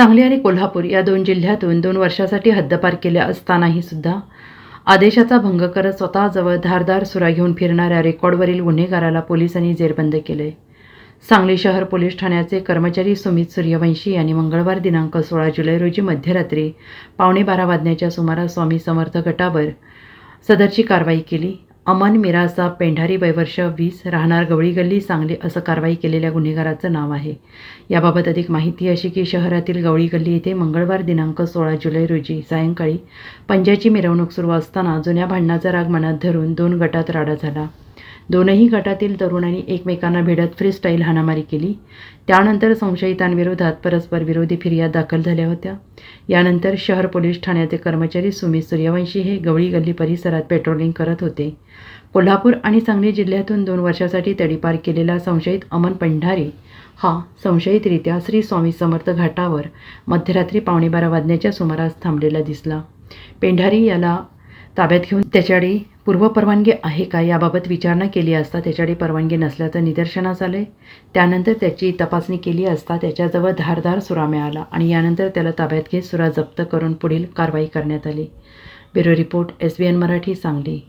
सांगली आणि कोल्हापूर या दोन जिल्ह्यातून दोन वर्षासाठी हद्दपार केल्या असतानाही सुद्धा आदेशाचा भंग करत स्वतःजवळ धारदार सुरा घेऊन फिरणाऱ्या रेकॉर्डवरील गुन्हेगाराला पोलिसांनी जेरबंद केले. सांगली शहर पोलीस ठाण्याचे कर्मचारी सुमित सूर्यवंशी यांनी मंगळवार दिनांक सोळा जुलै रोजी मध्यरात्री पावणे बारा वाजण्याच्या सुमारास स्वामी समर्थ गटावर सदरची कारवाई केली. अमन मिरासा पेंढारी वयवर्ष वीस राहणार गवळी गल्ली सांगली असं कारवाई केलेल्या गुन्हेगाराचं नाव आहे. याबाबत अधिक माहिती अशी की शहरातील गवळी गल्ली येथे मंगळवार दिनांक सोळा जुलै रोजी सायंकाळी पंजाची मिरवणूक सुरू असताना जुन्या भांडणाचा राग मनात धरून दोन गटात राडा झाला. दोनही गटातील तरुणांनी एकमेकांना भिडत फ्री स्टाईल हाणामारी केली. त्यानंतर संशयितांविरोधात परस्पर विरोधी फिर्याद दाखल झाल्या होत्या. यानंतर शहर पोलीस ठाण्याचे कर्मचारी सुमित सूर्यवंशी हे गवळी गल्ली परिसरात पेट्रोलिंग करत होते. कोल्हापूर आणि सांगली जिल्ह्यातून दोन वर्षासाठी तडीपार केलेला संशयित अमन पंढारे हा संशयितरित्या श्री स्वामी समर्थ घाटावर मध्यरात्री पावणे बारा वाजण्याच्या सुमारास थांबलेला दिसला. पेंढारी याला ताब्यात घेऊन त्याच्याकडे पूर्वपरवानगी आहे का याबाबत विचारणा केली असता त्याच्याकडे परवानगी नसल्याचं निदर्शनास आलं त्यानंतर त्याची तपासणी केली असता त्याच्याजवळ धारदार सुरा मिळाला आणि यानंतर त्याला ताब्यात घेत सुरा जप्त करून पुढील कारवाई करण्यात आली. Bureau report S B N Marathi Sangli.